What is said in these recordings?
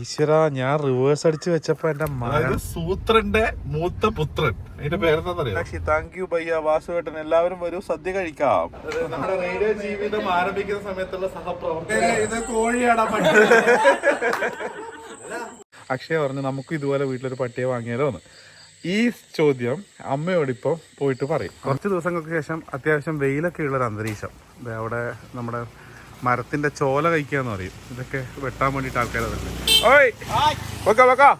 ഈശ്വര ഞാൻ റിവേഴ്സ് അടിച്ച് വെച്ചപ്പോ എന്റെ അതായത് സൂത്രന്റെ മൂത്ത പുത്രൻ. അതിന്റെ പേരെന്താണെന്നറിയോ താങ്ക് യു ബയ്യ വാസുവേട്ടൻ എല്ലാവരും വരും സദ്യ കഴിക്കാം. നമ്മുടെ റേഡിയോ ജീവിതം ആരംഭിക്കുന്ന സമയത്തുള്ള സഹപ്രവർത്തകർ. ഇത് കോഴിയാടാ അക്ഷയ പറഞ്ഞു നമുക്ക് ഇതുപോലെ വീട്ടിലൊരു പട്ടിയെ വാങ്ങിയാലോ എന്ന്. ഈ ചോദ്യം അമ്മയോട് ഇപ്പോൾ പോയിട്ട് പറയും. കുറച്ച് ദിവസങ്ങൾക്ക് ശേഷം അത്യാവശ്യം വെയിലൊക്കെ ഉള്ളൊരു അന്തരീക്ഷം. ദേ അവിടെ നമ്മുടെ മരത്തിന്റെ ചോല കഴിക്കാന്ന് പറയും. ഇതൊക്കെ വെട്ടാൻ വേണ്ടിയിട്ട് ആൾക്കാർ ഓയ്! വെക്കാ വെക്കാ.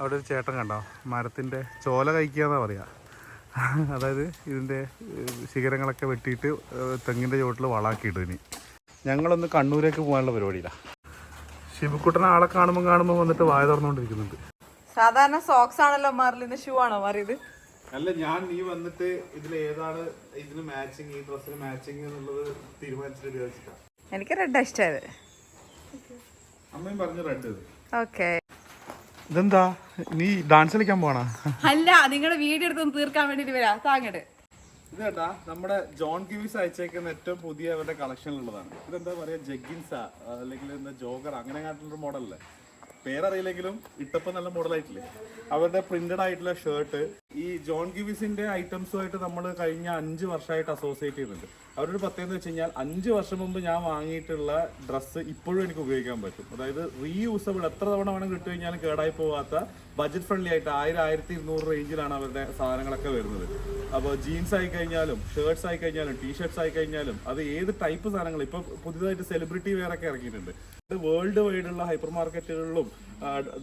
അവിടെ ഒരു ചേട്ടൻ കണ്ടോ? മരത്തിന്റെ ചോല കഴിക്കാന്നാ പറയാ. അതായത് ഇതിന്റെ ശിഖരങ്ങളൊക്കെ വെട്ടിയിട്ട് തെങ്ങിന്റെ ചോട്ടിൽ വളാക്കിയിട്ടു ഇനി. ഞങ്ങളൊന്ന് കണ്ണൂരേക്ക് പോകാനുള്ള പരിപാടിയിലാണ് ശിവക്കുട്ടനെ ആളെ കാണുമ്പോൾ കാണുമ്പോൾ വന്നിട്ട് വായ തുറന്നുകൊണ്ടിരിക്കുന്നുണ്ട്. സാധാരണ സോക്സ് ആണല്ലോ ഇന്ന് ഷൂ ആണോ മാറിയത്? അല്ല ഞാൻ നീ വന്നിട്ട് ഇതിൽ ഏതാണ് ഇതിന് മാച്ചിങ് ഈ ഡ്രസ്സിന് മാച്ചിങ് എന്നുള്ളത് തീരുമാനിച്ചിട്ട് വിചാരിച്ചിട്ടാ എനിക്ക് റെഡ് ഇഷ്ടമായത് അമ്മയും പറഞ്ഞു റെഡ് ഓക്കെ ഇതെന്താ? നീ ഡാൻസ് കളിക്കാൻ പോണാ അല്ല നിങ്ങളുടെ വീഡിയോ എടുത്തൊന്ന് തീർക്കാൻ വേണ്ടിട്ട് വരാ. താങ്ങട് ഇത് കേട്ടാ നമ്മുടെ ജോൺ കിവിസ് അയച്ചേക്കുന്ന ഏറ്റവും പുതിയ അവരുടെ കളക്ഷനിലുള്ളതാണ് ഇതെന്താ പറയാ ജഗ്ഗിൻസാ അല്ലെങ്കിൽ എന്താ ജോഗർ അങ്ങനെ കാട്ടുള്ള മോഡലല്ലേ പേരറിയില്ലെങ്കിലും ഇട്ടപ്പം നല്ല മോഡലായിട്ടില്ലേ അവരുടെ പ്രിന്റഡ് ആയിട്ടുള്ള ഷർട്ട് ഈ ജോൺ ഗിവിസിന്റെ ഐറ്റംസുമായിട്ട് നമ്മൾ കഴിഞ്ഞ അഞ്ച് വർഷമായിട്ട് അസോസിയേറ്റ് ചെയ്യുന്നുണ്ട് അവരോട് പ്രത്യേകത വെച്ച് കഴിഞ്ഞാൽ അഞ്ച് വർഷം മുമ്പ് ഞാൻ വാങ്ങിയിട്ടുള്ള ഡ്രസ്സ് ഇപ്പോഴും എനിക്ക് ഉപയോഗിക്കാൻ പറ്റും. അതായത് റീയൂസബിൾ എത്ര തവണ വേണം കിട്ടു കഴിഞ്ഞാലും കേടായി പോവാത്ത ബജറ്റ് ഫ്രണ്ട്ലി ആയിട്ട് ആയിരം ആയിരത്തി ഇരുന്നൂറ് റേഞ്ചിലാണ് അവരുടെ സാധനങ്ങളൊക്കെ വരുന്നത്. അപ്പോൾ ജീൻസ് ആയി കഴിഞ്ഞാലും ഷർട്ട്സ് ആയി കഴിഞ്ഞാലും ടീഷർട്ട്സ് ആയി കഴിഞ്ഞാലും അത് ഏത് ടൈപ്പ് സാധനങ്ങൾ ഇപ്പോൾ പുതിയതായിട്ട് സെലിബ്രിറ്റി വേറൊക്കെ ഒക്കെ ഇറക്കിയിട്ടുണ്ട് വേൾഡ് വൈഡ് ഉള്ള ഹൈപ്പർ മാർക്കറ്റുകളിലും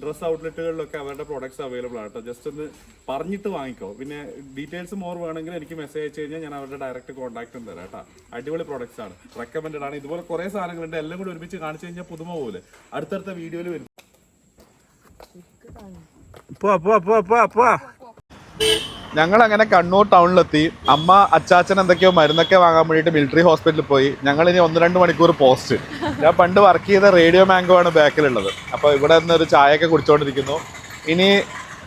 ഡ്രസ് ഔട്ട്ലെറ്റുകളിലൊക്കെ അവരുടെ പ്രോഡക്ട്സ് അവൈലബിൾ ആണ് കേട്ടോ. ജസ്റ്റ് ഒന്ന് പറഞ്ഞിട്ട് വാങ്ങിക്കോ. പിന്നെ ഡീറ്റെയിൽസ് മോർ വേണമെങ്കിൽ എനിക്ക് മെസ്സേജ് അയച്ചു കഴിഞ്ഞാൽ ഞാൻ അവരുടെ ഡയറക്റ്റ് കോൺടാക്റ്റും തരാം കേട്ടോ. അടിപൊളി പ്രോഡക്ട്സ് ആണ്. റെക്കമെൻഡഡ് ആണ്. ഇതുപോലെ കുറേ സാധനങ്ങളുണ്ട്. എല്ലാം കൂടി ഒരുമിച്ച് കാണിച്ചു കഴിഞ്ഞാൽ പുതുമ പോലെ. അടുത്തടുത്ത വീഡിയോയിൽ വരും. ഞങ്ങൾ അങ്ങനെ കണ്ണൂർ ടൗണിലെത്തി. അമ്മ അച്ചാച്ചൻ എന്തൊക്കെയോ മരുന്നൊക്കെ വാങ്ങാൻ വേണ്ടിട്ട് മിലിറ്ററി ഹോസ്പിറ്റലിൽ പോയി. ഞങ്ങൾ ഇനി ഒന്ന് രണ്ട് മണിക്കൂർ പോസ്റ്റ് ഞാൻ പണ്ട് വർക്ക് ചെയ്ത റേഡിയോ മാംഗോ ആണ് ബാക്കിലുള്ളത്. അപ്പോൾ ഇവിടെ നിന്ന് ഒരു ചായയൊക്കെ കുടിച്ചുകൊണ്ടിരിക്കുന്നു ഇനി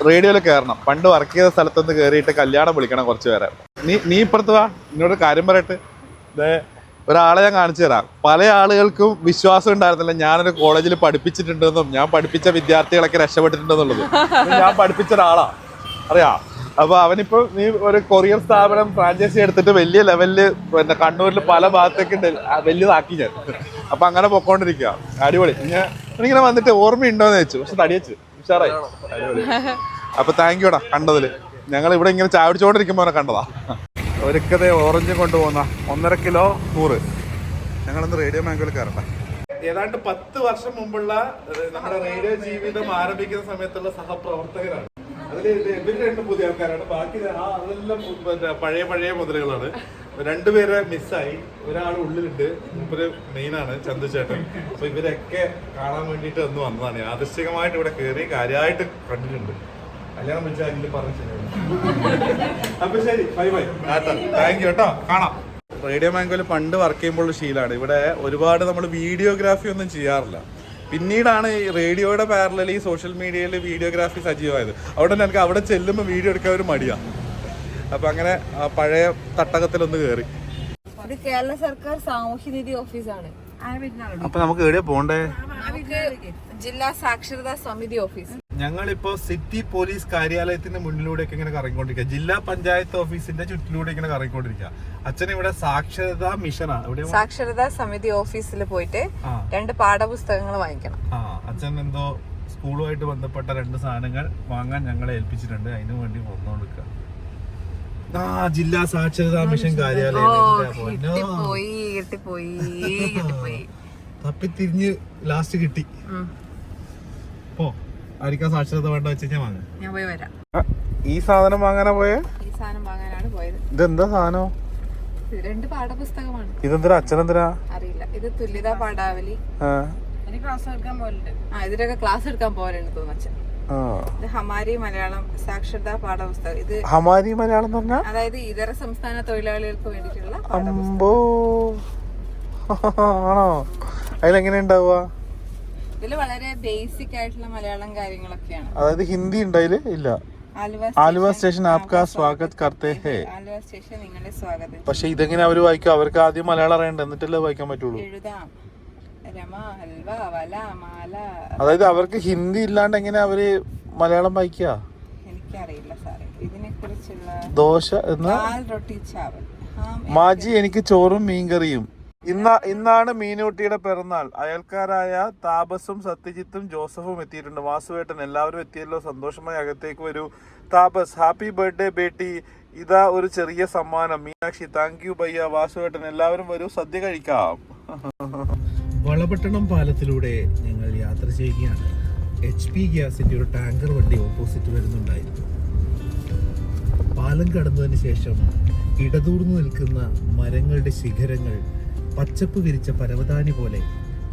റേഡിയോയിൽ കയറണം പണ്ട് വർക്ക് ചെയ്ത സ്ഥലത്തുനിന്ന് കയറിയിട്ട് കല്യാണം വിളിക്കണം കുറച്ച് പേരെ. നീ നീ ഇപ്പുറത്ത് വാ. എന്നോട് കാര്യം പറയട്ടെ. ദേ ഒരാളെ ഞാൻ കാണിച്ചു തരാം. പല ആളുകൾക്കും വിശ്വാസം ഉണ്ടായിരുന്നില്ല. ഞാനൊരു കോളേജിൽ പഠിപ്പിച്ചിട്ടുണ്ടെന്നും ഞാൻ പഠിപ്പിച്ച വിദ്യാർത്ഥികളൊക്കെ രക്ഷപ്പെട്ടിട്ടുണ്ടെന്നുള്ളത്. ഇത് ഞാൻ പഠിപ്പിച്ച ഒരാളാ. അറിയാ? അപ്പൊ അവനിപ്പോ നീ ഒരു കൊറിയർ സ്ഥാപനം ഫ്രാഞ്ചൈസി എടുത്തിട്ട് വലിയ ലെവലിൽ പിന്നെ കണ്ണൂരിൽ പല ഭാഗത്തേക്ക് വലിയതാക്കി ഞാൻ. അപ്പൊ അങ്ങനെ പൊക്കോണ്ടിരിക്കുക അടിപൊളി. ഞാൻ വന്നിട്ട് വന്നിട്ട് ഓർമ്മയുണ്ടോന്ന് ചോദിച്ചു. പക്ഷെ തടിയച്ചു വെച്ച് ഉഷാറായി. അടിപൊളി. അപ്പൊ താങ്ക് യുടാ കണ്ടതിൽ. ഞങ്ങൾ ഇവിടെ ഇങ്ങനെ ചാവിടിച്ചോണ്ടിരിക്കുമ്പോ കണ്ടതാ. ഒരുക്കതേ ഓറഞ്ച് കൊണ്ടുപോകുന്ന ഒന്നര കിലോ നൂറ്. ഞങ്ങളൊന്ന് റേഡിയോ മാംഗോയിൽ കയറട്ടെ. ഏതാണ്ട് പത്ത് വർഷം മുമ്പുള്ള നമ്മുടെ റേഡിയോ ജീവിതം ആരംഭിക്കുന്ന സമയത്തുള്ള സഹപ്രവർത്തകരാണ്. ആൾക്കാരാണ്. ബാക്കി ആ അതെല്ലാം പഴയ പഴയ മുതലുകളാണ്. രണ്ടുപേരെ മിസ്സായി. ഒരാൾ ഉള്ളിലുണ്ട്. മൂപ്പര് മെയിനാണ് ചന്തുചേട്ടൻ. അപ്പൊ ഇവരൊക്കെ കാണാൻ വേണ്ടിയിട്ട് ഒന്ന് വന്നതാണ്. യാദൃശ്ചികമായിട്ട് ഇവിടെ കയറി കാര്യമായിട്ട് കണ്ടിട്ടുണ്ട്. കല്യാണം വിളിച്ചാൽ അതിൽ പറഞ്ഞു അപ്പൊ ശരി. Bye bye. താങ്ക് യു കേട്ടോ. കാണാം. റേഡിയോ മാംഗോയിൽ പണ്ട് വർക്ക് ചെയ്യുമ്പോൾ ശീലമാണ്. ഇവിടെ ഒരുപാട് നമ്മൾ വീഡിയോഗ്രാഫി ഒന്നും ചെയ്യാറില്ല. പിന്നീടാണ് ഈ റേഡിയോയുടെ പാരലൽ ഈ സോഷ്യൽ മീഡിയയിൽ വീഡിയോഗ്രാഫി സജീവമായത്. അവിടെ തന്നെ എനിക്ക് അവിടെ ചെല്ലുമ്പോൾ വീഡിയോ എടുക്കാൻ ഒരു മടിയാ. അപ്പൊ അങ്ങനെ പഴയ തട്ടകത്തിലൊന്ന് കയറി ഇത് കേരള സർക്കാർ സാമൂഹ്യനിധി ഓഫീസാണ്. അപ്പൊ നമുക്ക് എവിടെയാ പോണ്ടേ? ജില്ലാ സാക്ഷരതാ സമിതി ഓഫീസ്. ഞങ്ങളിപ്പോ സിറ്റി പോലീസ് കാര്യാലയത്തിന്റെ മുന്നിലൂടെയൊക്കെ ഇങ്ങനെ കറങ്ങിക്കൊണ്ടിരിക്കുക ജില്ലാ പഞ്ചായത്ത് ഓഫീസിന്റെ ചുറ്റിലൂടെ ഇങ്ങനെ കറങ്ങിക്കൊണ്ടിരിക്കുക അച്ഛൻ ഇവിടെ സാക്ഷരതാ മിഷനാണ് ഇവിടെ സാക്ഷരതാ സമിതി ഓഫീസിൽ പോയിട്ട് രണ്ട് പാഠപുസ്തകങ്ങൾ വാങ്ങിക്കണം. ആ അച്ഛൻ എന്തോ സ്കൂളുമായിട്ട് ബന്ധപ്പെട്ട രണ്ട് സാധനങ്ങൾ വാങ്ങാൻ ഞങ്ങളെ ഏൽപ്പിച്ചിട്ടുണ്ട്. അതിനു വേണ്ടി വന്നുകൊടുക്കുക ആ ജില്ലാ സാക്ഷരതാ മിഷൻ കാര്യാലയം തപ്പിത്തിരിഞ്ഞ് ലാസ്റ്റ് കിട്ടി. ഉം. സാക്ഷരത വേണ്ട വെച്ച് ഞാൻ വാങ്ങാം. ഞാൻ പോയി വരാം. ഈ സാധനം വാങ്ങാനാ പോയേ? ഈ സാധനം വാങ്ങാനാണ് പോയത്. ഇതെന്താ സാധനം? ഇത് രണ്ട് പാഠപുസ്തകമാണ്. ഇതെന്തിനാ? അച്ഛനെന്തിനാ? അറിയില്ല. ഇത് തുല്യതാ പാഠാവലി. ആ. ക്ലാസ് എടുക്കാൻ പോലുണ്ട് ആ ഇതിലൊക്കെ ക്ലാസ് എടുക്കാൻ പോലുണ്ട് തോന്നുന്നു അച്ഛൻ. ആ. ഇത് ഹമാരി മലയാളം സാക്ഷരതാ പാഠപുസ്തകം. ഇത് ഹമാരി മലയാളം എന്ന് പറഞ്ഞാൽ അതായത് ഇതര സംസ്ഥാന തൊഴിലാളികൾക്ക് വേണ്ടിയിട്ടുള്ള പാഠപുസ്തകം. അമ്പോ ആണോ? അതിലെങ്ങനെ ഉണ്ടാവുക? ഇതിൽ വളരെ ബേസിക് ആയിട്ടുള്ള മലയാളം കാര്യങ്ങളൊക്കെയാണ്. അതായത് ഹിന്ദി ഉണ്ടായിൽ? ഇല്ല. ആലുവ സ്റ്റേഷൻ ആപ്കാ സ്വാഗത് കർത്തേ ഹേ. ആലുവ സ്റ്റേഷൻ നിങ്ങളെ സ്വാഗതം പക്ഷെ ഇതെങ്ങനെ അവർ വായിക്കും? അവർക്ക് ആദ്യം മലയാളം അറിയണ്ട എന്നിട്ടല്ലേ വായിക്കാൻ പറ്റുള്ളൂ? എഴുതാം. അതായത് അവർക്ക് ഹിന്ദി ഇല്ലാണ്ട് എങ്ങനെ അവർ മലയാളം വായിക്കുക എനിക്കറിയില്ല സാറേ. ഇതിനെ കുറിച്ചുള്ള ദോശ എന്ന? മാജി എനിക്ക് ചോറും മീൻകറിയും. ഇന്ന ഇന്നാണ് മീനൂട്ടിയുടെ പിറന്നാൾ. അയൽക്കാരായ താപസും സത്യജിത്തും ജോസഫും എത്തിയിട്ടുണ്ട്. വാസുവേട്ടൻ എല്ലാവരും എത്തിയല്ലോ. സന്തോഷമായി അകത്തേക്ക് വരൂ. താപസ് ഹാപ്പി ബർത്ത്ഡേ ബേട്ടി. ഇതാ ഒരു ചെറിയ സമ്മാനം. മീനാക്ഷി താങ്ക് യു ബയ്യ വാസുവേട്ടൻ എല്ലാവരും വരൂ. സദ്യ കഴിക്കാം. വളപട്ടണം പാലത്തിലൂടെ ഞങ്ങൾ യാത്ര ചെയ്യുകയാണ്. എച്ച് പി ഗ്യാസിന്റെ ഒരു ടാങ്കർ വണ്ടി ഓപ്പോസിറ്റ് വരുന്നുണ്ടായിരുന്നു. പാലം കടന്നതിന് ശേഷം ഇടതൂർന്നു നിൽക്കുന്ന മരങ്ങളുടെ ശിഖരങ്ങൾ പച്ചപ്പ് വിരിച്ച പരവതാനി പോലെ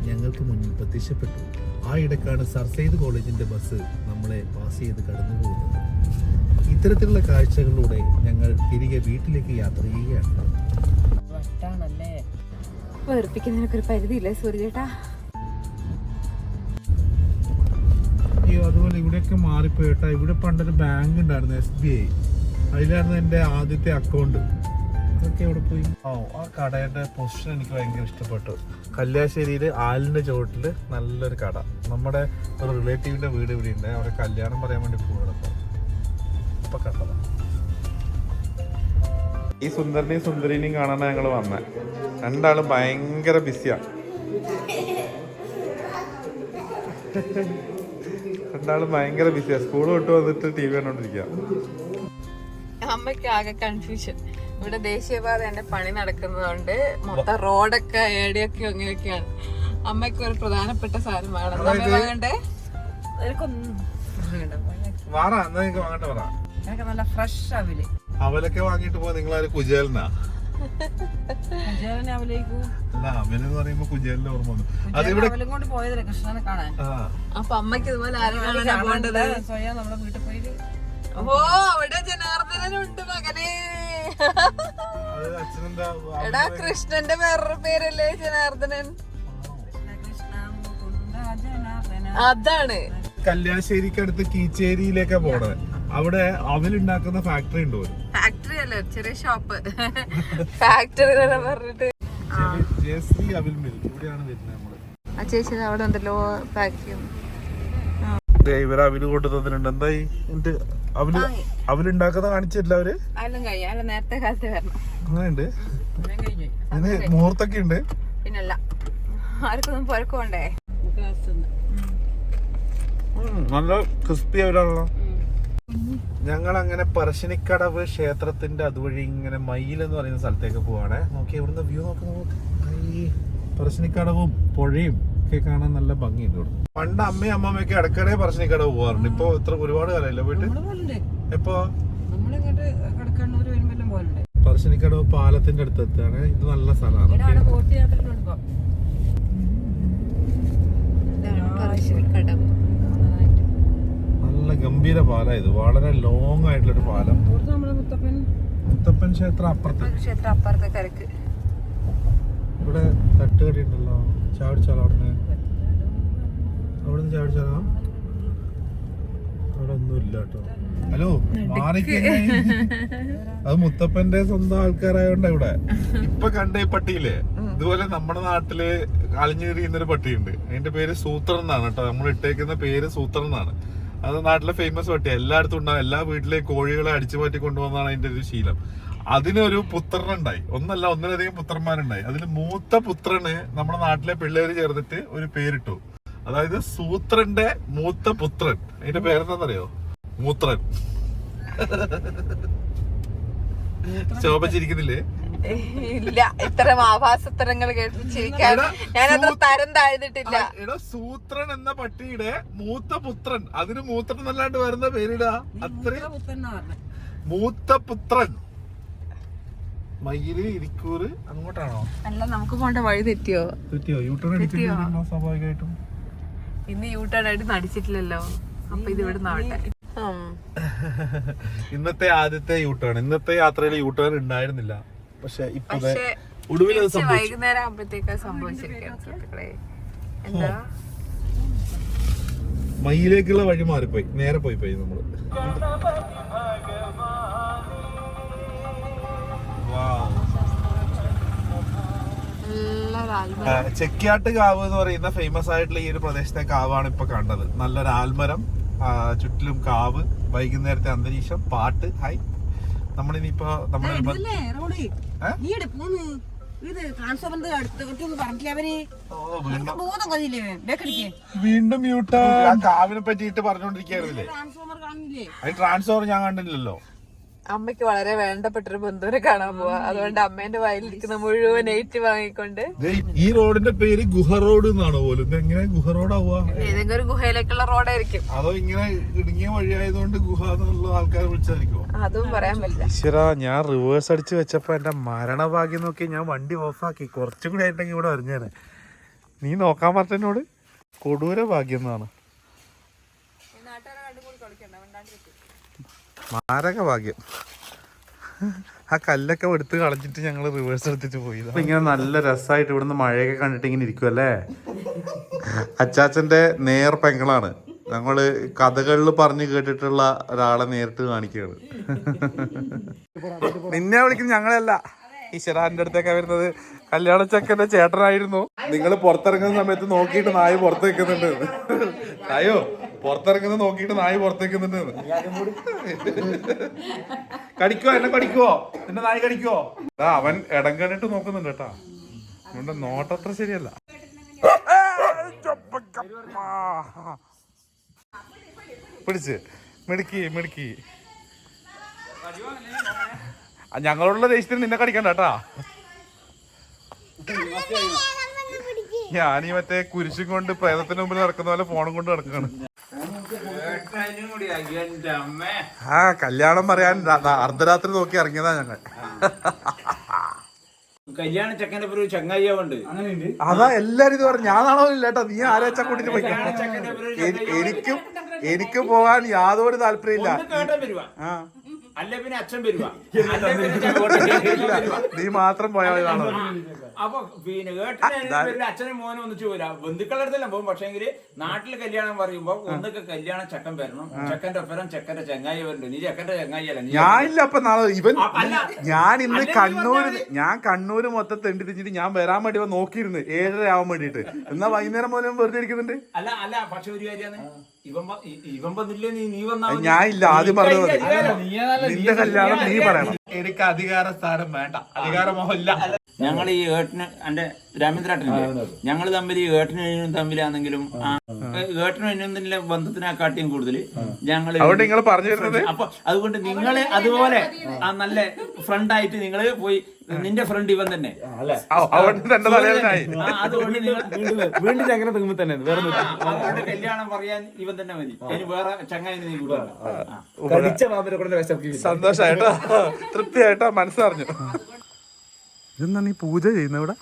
ഞങ്ങൾക്ക് മുന്നിൽ പ്രത്യക്ഷപ്പെട്ടു. ആ ഇടക്കാണ് സർ സെയ്ദ് കോളേജിന്റെ ബസ് നമ്മളെ പാസ് ചെയ്ത് കടന്നു പോകുന്നത്. ഇത്തരത്തിലുള്ള കാഴ്ചകളിലൂടെ ഞങ്ങൾ തിരികെ വീട്ടിലേക്ക് യാത്ര ചെയ്യുകയാണ്. വേർപ്പിക്കുന്നതിനൊക്കെ ഒരു പരിധിയില്ലേ സൂര്യചേട്ടാ? അയ്യോ അതുപോലെ ഇവിടെയൊക്കെ മാറിപ്പോയിട്ടാ ഇവിടെ പണ്ടൊരു ബാങ്ക് ഉണ്ടായിരുന്നു എസ് ബി ഐ. അതിലായിരുന്നു എന്റെ ആദ്യത്തെ അക്കൗണ്ട്. എവിടെ പോയി? ഓ ആ കടയുടെ പൊസിഷൻ എനിക്ക് ഭയങ്കര ഇഷ്ടപ്പെട്ടു. കല്യാശ്ശേരിയിൽ ആലിന്റെ ചുവട്ടിൽ നല്ലൊരു കട. നമ്മുടെ ഒരു റിലേറ്റീവിന്റെ വീട് ഇവിടെ ഉണ്ട് അവിടെ കല്യാണം പറയാൻ വേണ്ടി പോകണം ഇപ്പൊ. കണ്ടതാ. ഈ സുന്ദരനെയും സുന്ദരിനെയും കാണാനാണ് ഞങ്ങൾ വന്നത് രണ്ടാളും ഭയങ്കര ബിസിയാ. രണ്ടാളും ഭയങ്കര ബിസിയാ. സ്കൂൾ വിട്ട് വന്നിട്ട് ടി വി കണ്ടോണ്ടിരിക്കുക അമ്മയ്ക്ക് ആകെ കൺഫ്യൂഷൻ ഇവിടെ ദേശീയപാതന്റെ പണി നടക്കുന്നതുകൊണ്ട് മൊത്തം റോഡൊക്കെ ഏടിയൊക്കെ അങ്ങനെയൊക്കെയാണ്. അമ്മയ്ക്ക് ഒരു പ്രധാനപ്പെട്ട സാധനമാണ് വാങ്ങണ്ടേ? എനിക്ക് നല്ല ഫ്രഷ് അവിൽ. അവലൊക്കെ വാങ്ങിട്ട് പോവാ നിങ്ങളാരും കുജേലനാ അപ്പൊ അമ്മയ്ക്ക് ഇതുപോലെ ആരും സ്വയം നമ്മുടെ വീട്ടിൽ ഓ അവിടെ ജനാർദ്ദനുണ്ട് മകനെ. എടാ കൃഷ്ണന്റെ വേറൊരു പേരല്ലേ ജനാർദ്ദനൻ? അതാണ്. കല്യാശ്ശേരിക്കടുത്ത് കീച്ചേരിയിലേക്ക് പോണത്. അവിടെ അവലുണ്ടാക്കുന്ന ഫാക്ടറി ഉണ്ട്? ഫാക്ടറി അല്ല ചെറിയ ഷോപ്പ് ഫാക്ടറി പറഞ്ഞിട്ട്. ജയശ്രീ അവിൽ മിൽ ഇവിടെയാണ് വരുന്നത് നമ്മൾ. ആ ചേച്ചി അവിടെ ഉണ്ടല്ലോ പാക്ക് ചെയ്യും. അവിൽ കൊണ്ടു തന്നിട്ടുണ്ട് എന്തായി? എന്നിട്ട് അവൽ അവലുണ്ടാക്കുന്ന കാണിച്ചില്ല അവർ? നേരത്തെ കാലത്ത് വരണം. അങ്ങനെയുണ്ട്. ഞാൻ കഴിഞ്ഞു. ഇതിന് മുഹൂർത്തൊക്കെ ഉണ്ട് പിന്നല്ല. ആർക്കൊന്നും നമുക്ക്. ഉം, നല്ല ക്രിസ്പി അവരാണല്ലോ. ഞങ്ങൾ അങ്ങനെ പറശ്ശിനിക്കടവ് ക്ഷേത്രത്തിന്റെ അതുവഴി ഇങ്ങനെ മയിൽ എന്ന് പറയുന്ന സ്ഥലത്തേക്ക് പോവാണേ. നോക്കി ഇവിടുന്ന് വ്യൂ നോക്കി നോക്ക് ഈ പറശ്ശിനിക്കടവും പുഴയും ഒക്കെ കാണാൻ നല്ല ഭംഗിയുണ്ട് ഇവിടെ. പണ്ട് അമ്മയും അമ്മമ്മയൊക്കെ ഇടയ്ക്കിടെ പറശ്ശിനിക്കടവ് പോവാറുണ്ട്. ഇപ്പൊ ഇത്ര ഒരുപാട് കാലമല്ലേ പോയിട്ട്? എപ്പോ? പറശ്ശിനിക്കടവ് പാലത്തിന്റെ അടുത്ത് എത്താണ് ഇത് നല്ല സ്ഥലമാണ്. നല്ല ഗംഭീര പാലം ഇത്. വളരെ ലോങ് ആയിട്ടുള്ളൊരു പാലം. മുത്തപ്പൻ. ക്ഷേത്രം അപ്പുറത്ത്. ക്ഷേത്രം അപ്പുറത്തെ കരക്ക് ഇവിടെ തട്ടുകടി ഉണ്ടല്ലോ ചാടിച്ചാലോ അവിടെ അവിടെ നിന്ന് ചാടിച്ചാലോ. അവിടെ ഒന്നും ഇല്ല കേട്ടോ. ഹലോ മാറിക്കഴിഞ്ഞ അത് മുത്തപ്പന്റെ സ്വന്തം ആൾക്കാരായോണ്ട ഇവിടെ. ഇപ്പൊ കണ്ട ഈ പട്ടിയില്ലേ? ഇതുപോലെ നമ്മുടെ നാട്ടിൽ അലിഞ്ഞു ഒരു പട്ടിയുണ്ട്. അതിന്റെ പേര് സൂത്രൻ എന്നാണ് കേട്ടോ. നമ്മൾ ഇട്ടേക്കുന്ന പേര് സൂത്രൻ എന്നാണ്. അത് നാട്ടിലെ ഫേമസ് പട്ടി എല്ലായിടത്തും ഉണ്ടാവും. എല്ലാ വീട്ടിലെയും കോഴികളെ അടിച്ചു മാറ്റി കൊണ്ടുപോകുന്നതാണ് അതിന്റെ ഒരു ശീലം. അതിനൊരു പുത്രനുണ്ടായി. ഒന്നല്ല ഒന്നിലധികം പുത്രന്മാരുണ്ടായി. അതിന് മൂത്ത പുത്രന് നമ്മുടെ നാട്ടിലെ പിള്ളേര് ചേർന്നിട്ട് ഒരു പേരിട്ടു. അതായത് സൂത്രന്റെ മൂത്ത പുത്രൻ. അതിന്റെ പേരെന്താണെന്നറിയോ മൂത്രൻ. ശോഭിച്ചിരിക്കുന്നില്ലേ? ഇല്ല ഇത്തരം ആഭാസത്തരങ്ങൾ കേട്ട് ചിരിക്കാൻ ഞാനത്ര തരം താഴ്ന്നിട്ടില്ല. എടാ സൂത്രൻ എന്ന പട്ടിയുടെ മൂത്ത പുത്രൻ. അതിന് മൂത്രൻ എന്നല്ലാണ്ട് വരുന്ന പേരിടാ? അത്ര മൂത്ത പുത്രൻ. മയിൽ അങ്ങോട്ടാണോ? അല്ല നമുക്ക് പോണ്ട വഴി തെറ്റിയോ? തെറ്റിയോ? യൂട്ടേൺ അടിച്ചിട്ടുണ്ടോ സ്വാഭാവികമായിട്ടും. ഇന്ന് യൂട്ടേൺ ആയിട്ട് നടിച്ചിട്ടില്ലല്ലോ. അപ്പൊ ഇത് ഇവിടെ നാട്ടെ ഇന്നത്തെ ആദ്യത്തെ യൂട്ടേൺ ഇന്നത്തെ യാത്രയിൽ യൂട്ടേൺ ഉണ്ടായിരുന്നില്ല. പക്ഷെ ഇപ്പൊ ഒടുവിൽ വൈകുന്നേരം ആകുമ്പോഴത്തേക്കാ മയിലേക്കുള്ള വഴി മാറിപ്പോയി. നേരെ പോയി പോയി നമ്മൾ. ചെക്കിയാട്ട് കാവ് എന്ന് പറയുന്ന ഫേമസ് ആയിട്ടുള്ള ഈ ഒരു പ്രദേശത്തെ കാവാണ് ഇപ്പൊ കണ്ടത്. നല്ലൊരു ആൽമരം ചുറ്റിലും കാവ് വൈകുന്നേരത്തെ അന്തരീക്ഷം പാട്ട് ഹൈ. നമ്മളിനിപ്പോ നമ്മുടെ വീണ്ടും ബോധം കൊതില്ലേ ബേക്കടിക്ക് വീണ്ടും മ്യൂട്ടാ. ആ കാവിനെ പറ്റിയിട്ട് പറഞ്ഞോണ്ടിരിക്കുന്നില്ലേ അത് ട്രാൻസ്ഫോർ ഞാൻ കണ്ടില്ലല്ലോ. അമ്മയ്ക്ക് വളരെ വേണ്ടപ്പെട്ടൊരു ബന്ധുവിനെ കാണാൻ പോവാ. അതുകൊണ്ട് അമ്മേന്റെ വയലിരിക്കുന്ന മുഴുവൻ ഏറ്റ് വാങ്ങിക്കൊണ്ട് ഈ റോഡിന്റെ പേര് ഗുഹ റോഡ് എന്നാണ് പോലും. എങ്ങനെ ഗുഹ റോഡാവുക? ഏതെങ്കിലും ഒരു ഗുഹയിലേക്കുള്ള റോഡായിരിക്കും. അതോ ഇങ്ങനെ ഇടുങ്ങിയ വഴിയായതുകൊണ്ട് ഗുഹ എന്നുള്ള ആൾക്കാർ വിളിച്ചായിരിക്കും അതും പറയാൻ പറ്റില്ല. ഈശ്വര ഞാൻ റിവേഴ്സ് അടിച്ച് വെച്ചപ്പോ എന്റെ മരണഭാഗ്യം നോക്കി ഞാൻ വണ്ടി ഓഫാക്കി. കുറച്ചും കൂടി ആയിട്ടെങ്കിൽ ഇവിടെ അറിഞ്ഞേനെ. നീ നോക്കാൻ പറഞ്ഞോട് കൊടൂര ഭാഗ്യം എന്നാണ്. മാരക ഭാഗ്യം ആ കല്ലൊക്കെ എടുത്ത് കളഞ്ഞിട്ട് ഞങ്ങൾ റിവേഴ്സ് എടുത്തിട്ട് പോയി ഇങ്ങനെ നല്ല രസമായിട്ട് ഇവിടുന്ന് മഴയൊക്കെ കണ്ടിട്ട് ഇങ്ങനെ ഇരിക്കുമല്ലേ അച്ചാച്ചന്റെ നേർ പെങ്ങളാണ്. ഞങ്ങൾ കഥകളിൽ പറഞ്ഞു കേട്ടിട്ടുള്ള ഒരാളെ നേരിട്ട് കാണിക്കുകയാണ്. നിന്നെ വിളിക്കുന്ന ഞങ്ങളല്ല. ഈശ്വരാന്റെ അടുത്തൊക്കെ വരുന്നത്. കല്യാണ ചക്കന്റെ ചേട്ടനായിരുന്നു. നിങ്ങൾ പുറത്തിറങ്ങുന്ന സമയത്ത് നോക്കിയിട്ട് നായ പുറത്ത് വെക്കുന്നുണ്ട് അയ്യോ പുറത്തിറങ്ങുന്നത് നോക്കിയിട്ട് നായ പുറത്തേക്ക് കടിക്കോ എന്നെ കടിക്കോ എന്റെ നായ കടിക്കോ ആ അവൻ ഇടം കണ്ടിട്ട് നോക്കുന്നുണ്ട് കേട്ടാ. അവന്റെ നോട്ടത്ര ശരിയല്ല. പിടിച്ച്. മിടുക്കി മിടുക്കി. ഞങ്ങളോടുള്ള ദേഷ്യത്തിന് നിന്നെ കടിക്കണ്ട കേട്ടാ. ഞാനീ മറ്റേ കുരിശും കൊണ്ട് പ്രേതത്തിന് മുമ്പിൽ നടക്കുന്ന പോലെ ഫോണും കൊണ്ട് നടക്കുകയാണ് ആ കല്യാണം പറയാൻ അർദ്ധരാത്രി നോക്കി ഇറങ്ങിയതാ ഞങ്ങൾ. കല്യാണ ചെക്കന്റെ അതാ എല്ലാരും ഇത് പറഞ്ഞു. ഞാനാണോ ഇല്ലേട്ടോ? നീ ആലോചിച്ചാ കൂട്ടിട്ട് പോയി എനിക്കും എനിക്കും പോകാൻ യാതൊരു താല്പര്യമില്ല. കേട്ടൻ വരുവാ. ആ. അല്ല പിന്നെ അച്ഛൻ വരുവാ. നീ മാത്രം പോയാൽ മതിയാണോ അപ്പൊ പിന്നെ ഏട്ടനും അച്ഛനും മോനും ഒന്നിച്ചു പോരാ ബന്ധുക്കളുടെ അടുത്തെല്ലാം പോകും. പക്ഷേങ്കിൽ നാട്ടിൽ കല്യാണം പറയുമ്പോ ഒന്നൊക്കെ കല്യാണം ചെക്കൻ വരണം. ചെക്കന്റെ ഒപ്പരം ചെക്കന്റെ ചെങ്ങായി വരണം നീ ചെക്കന്റെ ചെങ്ങായി അല്ല ഞാൻ ഞാനില്ല അപ്പൊ നാളെ ഇവൻ. ഞാൻ ഇന്ന് കണ്ണൂര് ഞാൻ കണ്ണൂര് മൊത്തം തെണ്ടി തിരിച്ചിട്ട് ഞാൻ വരാൻ വേണ്ടി നോക്കിയിരുന്നു. ഏഴര ആവാൻ വേണ്ടിട്ട് എന്നാ വൈകുന്നേരം പോലും വെറുതെ ഇരിക്കുന്നുണ്ട്? അല്ല അല്ല. പക്ഷെ ഒരു കാര്യമാണ്. ഇവൻ വ- ഇ- ഇവൻ വന്നില്ലേ? നീ നീ വന്നാ ഞാൻ ഇല്ല ആദ്യം പറഞ്ഞത്. നിന്റെ കല്യാണം നീ പറയണം. എനിക്ക് അധികാര സ്ഥാനം വേണ്ട. അധികാരമോഹമില്ല ഞങ്ങൾ ഈ ഏട്ടന് എന്റെ രാമേന്ദ്രേട്ടനില്ലേ ഞങ്ങൾ തമ്മിൽ ഈ ഏട്ടനും അനിയനും തമ്മിലാണെങ്കിലും ഏട്ടനും അനിയനും തമ്മിലെ ബന്ധത്തിനെക്കാട്ടിയും കൂടുതൽ ഞങ്ങൾ നിങ്ങൾ പറഞ്ഞു അപ്പൊ അതുകൊണ്ട് നിങ്ങൾ അതുപോലെ ആ നല്ല ഫ്രണ്ട് ആയിട്ട് നിങ്ങൾ പോയി നിന്റെ ഫ്രണ്ട് ഇവൻ തന്നെ. ആ, അതുകൊണ്ട് തന്റെ തലവേദനായി ആ, അതുകൊണ്ട് നിങ്ങൾ വീണ്ടും ചങ്ങനെ തിങ്ങുമ്പോ തന്നെ വേറെ അവരുടെ കല്യാണം പറയാൻ ഇവൻ തന്നെ മതി. ഇനി വേറെ ചങ്ങായി നീ കൂടെ കടിച്ച മാമിനെ കൊണ്ട് വിശക്കി സന്തോഷായിട്ടോ? തൃപ്തിയായിട്ടോ? മനസ്സറിഞ്ഞു. ഇതെന്താ നീ പൂജ ചെയ്യുന്ന ഇവിടെ?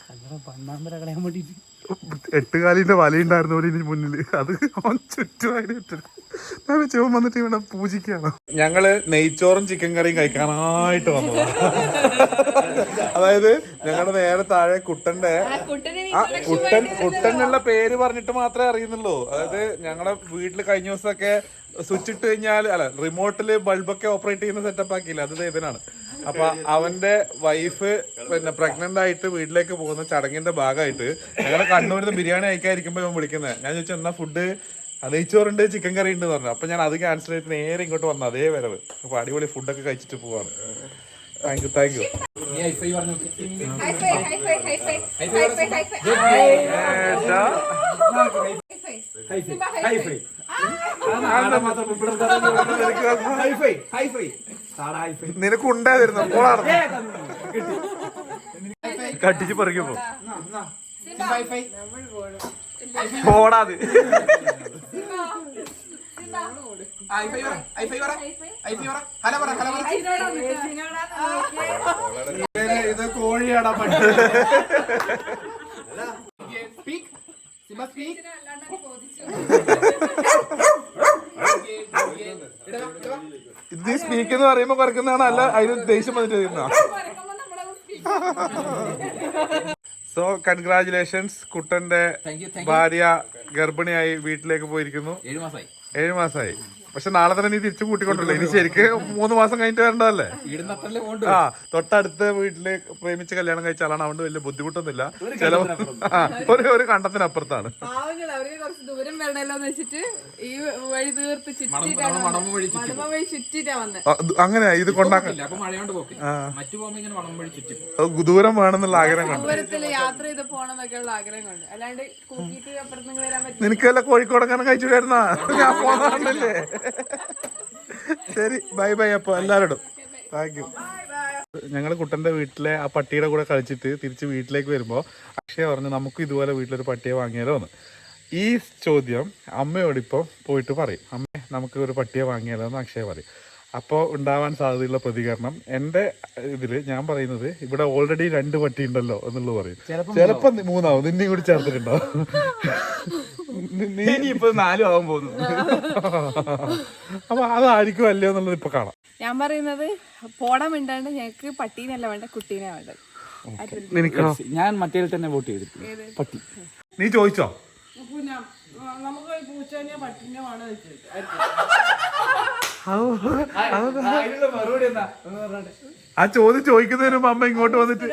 എട്ടുകാലിന്റെ വലയുണ്ടായിരുന്ന ഇവിടെ ഇതിന് മുന്നിൽ അത് അവൻ ചുറ്റുമായിട്ട്. ഞാൻ വന്നിട്ട് ഇവിടെ പൂജിക്കാണ് ഞങ്ങൾ നെയ്ച്ചോറും ചിക്കൻ കറിയും കഴിക്കാനായിട്ട് വന്നതാണ് അതായത് ഞങ്ങളുടെ നേരെ താഴെ കുട്ടന്റെ ആ കുട്ടൻ കുട്ടനുള്ള പേര് പറഞ്ഞിട്ട് മാത്രമേ അറിയുന്നുള്ളൂ. അതായത് ഞങ്ങളുടെ വീട്ടിൽ കഴിഞ്ഞ ദിവസമൊക്കെ സ്വിച്ച് ഇട്ട് കഴിഞ്ഞാൽ അല്ല റിമോട്ടിൽ ബൾബൊക്കെ ഓപ്പറേറ്റ് ചെയ്യുന്ന സെറ്റപ്പ് ആക്കിയില്ല? അത് ഇതിനാണ് അപ്പൊ അവന്റെ വൈഫ് പിന്നെ പ്രഗ്നന്റ് ആയിട്ട് വീട്ടിലേക്ക് പോകുന്ന ചടങ്ങിന്റെ ഭാഗമായിട്ട് ഞങ്ങളെ കണ്ണൂരിൽ ബിരിയാണി അയക്കാതിരിക്കുമ്പോ ഇവൻ വിളിക്കുന്നത് ഞാൻ ചോദിച്ചു എന്നാ ഫുഡ് നെയ്ച്ചോറുണ്ട് ചിക്കൻ കറി ഉണ്ട് പറഞ്ഞു. അപ്പൊ ഞാൻ അത് ക്യാൻസൽ ചെയ്തിട്ട് നേരെ ഇങ്ങോട്ട് വന്നു. അതേ വരവ്. അപ്പൊ അടിപൊളി ഫുഡൊക്കെ കഴിച്ചിട്ട് പോവാണ്. താങ്ക് യു താങ്ക് യു നിനക്കുണ്ടായിരുന്നു കട്ടിച്ച് പറിക്കുമ്പോ പോടാത് ഇത് പണ്ട് ഇത് നീ സ്പീക്ക് എന്ന് പറയുമ്പോ കുറക്കുന്നതാണ് അല്ല അതിന് ദേഷ്യം വന്നിട്ട് വരുന്ന സോ കൺഗ്രാചുലേഷൻസ് കുട്ടന്റെ ഭാര്യ ഗർഭിണിയായി വീട്ടിലേക്ക് പോയിരിക്കുന്നു. ഏഴു മാസമായി ഏഴ് മാസമായി പക്ഷെ നാളെ തന്നെ നീ തിരിച്ചു കൂട്ടിക്കൊണ്ടല്ലോ ഇനി ശരിക്ക് മൂന്ന് മാസം കഴിഞ്ഞിട്ട് വരണ്ടതല്ലേ? ആ തൊട്ടടുത്ത വീട്ടിൽ പ്രേമിച്ച് കല്യാണം കഴിച്ച ആളാണ്. അതുകൊണ്ട് വലിയ ബുദ്ധിമുട്ടൊന്നുമില്ല. ചില ഒരു ഒരു കണ്ടത്തിനപ്പുറത്താണ്. പാവങ്ങൾ അവർക്ക് കുറച്ച് ദൂരം വരണല്ലോ എന്ന് വെച്ചിട്ട് ഈ വഴി തീർത്ത് ചുറ്റിട്ടാണ് മടമ വഴി ചുറ്റിട്ടാ വന്നത് ആ, ഇത് അങ്ങനെയാ ഇത് കൊണ്ടാക്കാൻ ദൂരം വേണമെന്നുള്ള ആഗ്രഹം കണ്ടു. ദൂരത്തിൽ യാത്ര ചെയ്ത് പോണം എന്നൊക്കെയുള്ള ആഗ്രഹം കൊണ്ട്. അല്ലാണ്ട് കൂട്ടിട്ട് അപ്പുറത്ത് വരാൻ പറ്റില്ല. നിനക്ക് വല്ല കോഴിക്കോടൊക്കെ കഴിച്ചുവിടായിരുന്നാ ഞാൻ പോന്നതാണല്ലേ ശരി ബൈ ബൈ അപ്പൊ. എല്ലാരോടും. താങ്ക് യു ഞങ്ങൾ കുട്ടന്റെ വീട്ടിലെ ആ പട്ടിയുടെ കൂടെ കളിച്ചിട്ട് തിരിച്ച് വീട്ടിലേക്ക് വരുമ്പോൾ അക്ഷയ പറഞ്ഞു നമുക്ക് ഇതുപോലെ വീട്ടിലൊരു പട്ടിയെ വാങ്ങിയാലോ എന്ന് ഈ ചോദ്യം അമ്മയോട് ഇപ്പോൾ പോയിട്ട് പറയും. അമ്മ നമുക്ക് ഒരു പട്ടിയെ വാങ്ങിയാലോ എന്ന് അക്ഷയ പറയും. അപ്പോൾ ഉണ്ടാവാൻ സാധ്യതയുള്ള പ്രതികരണം എന്റെ ഇതിൽ ഞാൻ പറയുന്നത് ഇവിടെ ഓൾറെഡി രണ്ട് പട്ടി ഉണ്ടല്ലോ എന്നുള്ളത് പറയും. ചിലപ്പോൾ മൂന്നാവും. നിന്നെയും കൂടി ചേർത്തിട്ടുണ്ടാവും നീ ഇനിയിപ്പോ നാലും ആവാൻ പോകുന്നു. അപ്പൊ അതായിരിക്കും അല്ലയോ എന്നുള്ളത് ഇപ്പൊ കാണാം. ഞാൻ പറയുന്നത് പോടാൻ വേണ്ടാണ്ട് ഞങ്ങൾക്ക് പട്ടീനല്ല വേണ്ട കുട്ടീനെ വേണ്ടത് ഞാൻ മറ്റേ തന്നെ വോട്ട് ചെയ്തിട്ടുണ്ട്. പട്ടി. നീ ചോദിച്ചോ? പിന്നെ നമുക്ക് പൂച്ചേനെ. ആ ചോദ്യം ചോദിക്കുന്നതിന് മുമ്പ് അമ്മ ഇങ്ങോട്ട് വന്നിട്ട്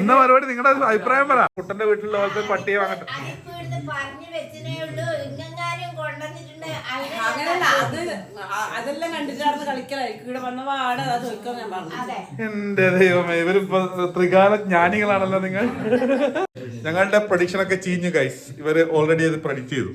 എന്താ മറുപടി? നിങ്ങളുടെ അഭിപ്രായം പറ. കുട്ടന്റെ വീട്ടിലുള്ള പോലത്തെ പട്ടിയെ വാങ്ങട്ടെ. അതെല്ലാം കണ്ടിട്ടാണ് കളിക്കലായിരിക്കും. ഇവിടെ വന്ന പാട് അതാ ചോദിക്കാൻ ഞാൻ പറഞ്ഞു അതെ. എന്റെ ദൈവമേ ഇവരിപ്പോ ത്രികാല ജ്ഞാനികളാണല്ലോ നിങ്ങൾ. ഞങ്ങളുടെ പ്രഡിക്ഷൻ ഒക്കെ ചീഞ്ഞു ഗൈസ് ഇവർ ഓൾറെഡി അത് പ്രഡിക്റ്റ് ചെയ്തു.